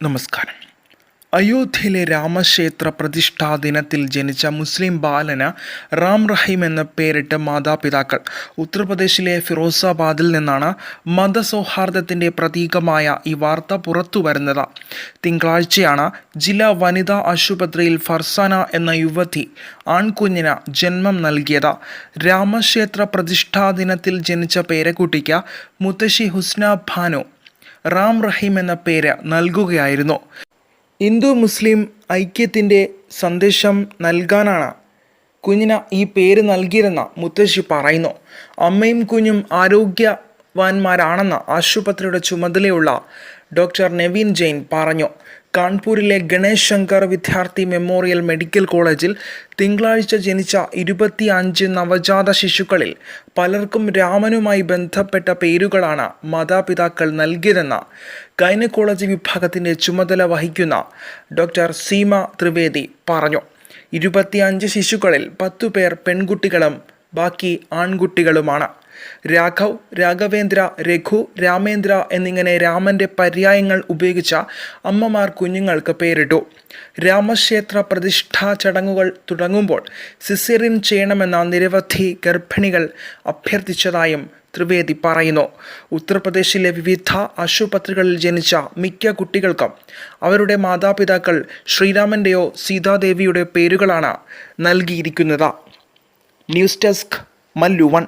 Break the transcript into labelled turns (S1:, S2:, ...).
S1: നമസ്കാരം. അയോധ്യയിലെ രാമക്ഷേത്ര പ്രതിഷ്ഠാ ദിനത്തിൽ ജനിച്ച മുസ്ലിം ബാലന് റാം റഹീം എന്ന പേരിട്ട് മാതാപിതാക്കൾ ഉത്തർപ്രദേശിലെ ഫിറോസാബാദിൽ നിന്നാണ് മതസൗഹാർദ്ദത്തിന്റെ പ്രതീകമായ ഈ വാർത്ത പുറത്തുവരുന്നത് തിങ്കളാഴ്ചയാണ് ജില്ലാ വനിതാ ആശുപത്രിയിൽ ഫർസാന എന്ന യുവതി ആൺകുഞ്ഞിന് ജന്മം നൽകിയത്. രാമക്ഷേത്ര പ്രതിഷ്ഠാ ദിനത്തിൽ ജനിച്ച പേരക്കുട്ടിക്ക് മുത്തശ്ശി ഹുസ്ന ഭാനു റാം റഹീം എന്ന പേര് നൽകുകയായിരുന്നു. ഹിന്ദു മുസ്ലിം ഐക്യത്തിന്റെ സന്ദേശം നൽകാനാണ് കുഞ്ഞിന് ഈ പേര് നൽകിയതെന്ന് മുത്തശ്ശി പറയുന്നു. അമ്മയും കുഞ്ഞും ആരോഗ്യവാന്മാരാണെന്ന് ആശുപത്രിയുടെ ചുമതലയുള്ള ഡോക്ടർ നവീൻ ജെയിൻ പറഞ്ഞു. കാൺപൂരിലെ ഗണേഷ് ശങ്കർ വിദ്യാർത്ഥി മെമ്മോറിയൽ മെഡിക്കൽ കോളേജിൽ തിങ്കളാഴ്ച ജനിച്ച ഇരുപത്തി അഞ്ച് നവജാത ശിശുക്കളിൽ പലർക്കും രാമനുമായി ബന്ധപ്പെട്ട പേരുകളാണ് മാതാപിതാക്കൾ നൽകിയതെന്ന് ഗൈനക്കോളജി വിഭാഗത്തിന്റെ ചുമതല വഹിക്കുന്ന ഡോക്ടർ സീമ ത്രിവേദി പറഞ്ഞു. ഇരുപത്തിയഞ്ച് ശിശുക്കളിൽ പത്തു പേർ പെൺകുട്ടികളും ബാക്കി ആൺകുട്ടികളുമാണ്. രാഘവ് രാഘവേന്ദ്ര രഘു രാമേന്ദ്ര എന്നിങ്ങനെ രാമന്റെ പര്യായങ്ങൾ ഉപയോഗിച്ച അമ്മമാർ കുഞ്ഞുങ്ങൾക്ക് പേരിട്ടു. രാമക്ഷേത്ര പ്രതിഷ്ഠാ ചടങ്ങുകൾ തുടങ്ങുമ്പോൾ സിസേറിൻ ചെയ്യണമെന്ന നിരവധി ഗർഭിണികൾ അഭ്യർത്ഥിച്ചതായും ത്രിവേദി പറയുന്നു. ഉത്തർപ്രദേശിലെ വിവിധ ആശുപത്രികളിൽ ജനിച്ച മിക്ക കുട്ടികൾക്കും അവരുടെ മാതാപിതാക്കൾ ശ്രീരാമന്റെയോ സീതാദേവിയുടെ പേരുകളാണ് നൽകിയിരിക്കുന്നത്. News desk Mallu one.